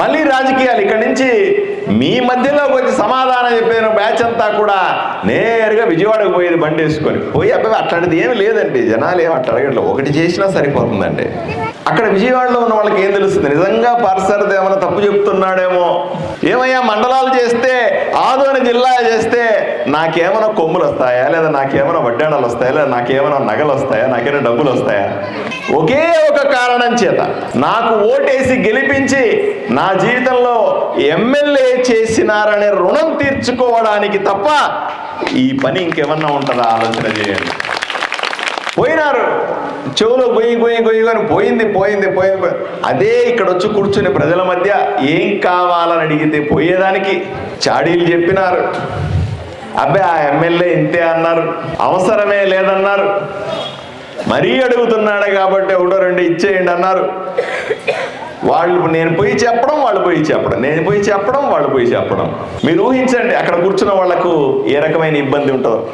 మళ్ళీ రాజకీయాలు ఇక్కడి నుంచి మీ మధ్యలోకి వచ్చి సమాధానం చెప్పిన బ్యాచ్ అంతా కూడా నేరుగా విజయవాడకు పోయేది బండి వేసుకొని. పోయి అబ్బాయి అట్లాంటిది ఏమి లేదండి. జనాలు ఏమి అట్లా ఒకటి చేసినా సరిపోతుందండి. అక్కడ విజయవాడలో ఉన్న వాళ్ళకి ఏం తెలుస్తుంది? నిజంగా పార్సర్ ఏమైనా తప్పు చెప్తున్నాడేమో. ఏమయ్యా ఆదోని జిల్లా చేస్తే నాకేమైనా కొమ్ములు వస్తాయా? లేదా నాకేమైనా వడ్డాణాలు వస్తాయా? లేదా నాకేమైనా నగలు వస్తాయా? నాకేమైనా డబ్బులు వస్తాయా? ఒకే ఒక కారణం చేత నాకు ఓటేసి గెలిపించి నా జీవితంలో ఎమ్మెల్యే చేసినారనే రుణం తీర్చుకోవడానికి తప్ప ఈ పని ఇంకేమన్నా ఉంటుందా? ఆలోచన చేయండి. పోయినారు. చెవులో పోయి పోయి పోయి అని పోయింది పోయింది పోయింది పోయింది. అదే ఇక్కడ వచ్చి కూర్చుని ప్రజల మధ్య ఏం కావాలని అడిగితే పోయేదానికి చాడీలు చెప్పినారు. అబ్బాయి ఆ ఎమ్మెల్యే ఇంతే అన్నారు అవసరమే లేదన్నారు. మరీ అడుగుతున్నాడే కాబట్టి ఒకటో రెండు ఇచ్చేయండి అన్నారు. వాళ్ళు నేను పోయి చెప్పడం వాళ్ళు పోయి చెప్పడం. నేను పోయి చెప్పడం వాళ్ళు పోయి చెప్పడం. మీరు ఊహించండి అక్కడ కూర్చున్న వాళ్ళకు ఏ రకమైన ఇబ్బంది ఉంటుందో.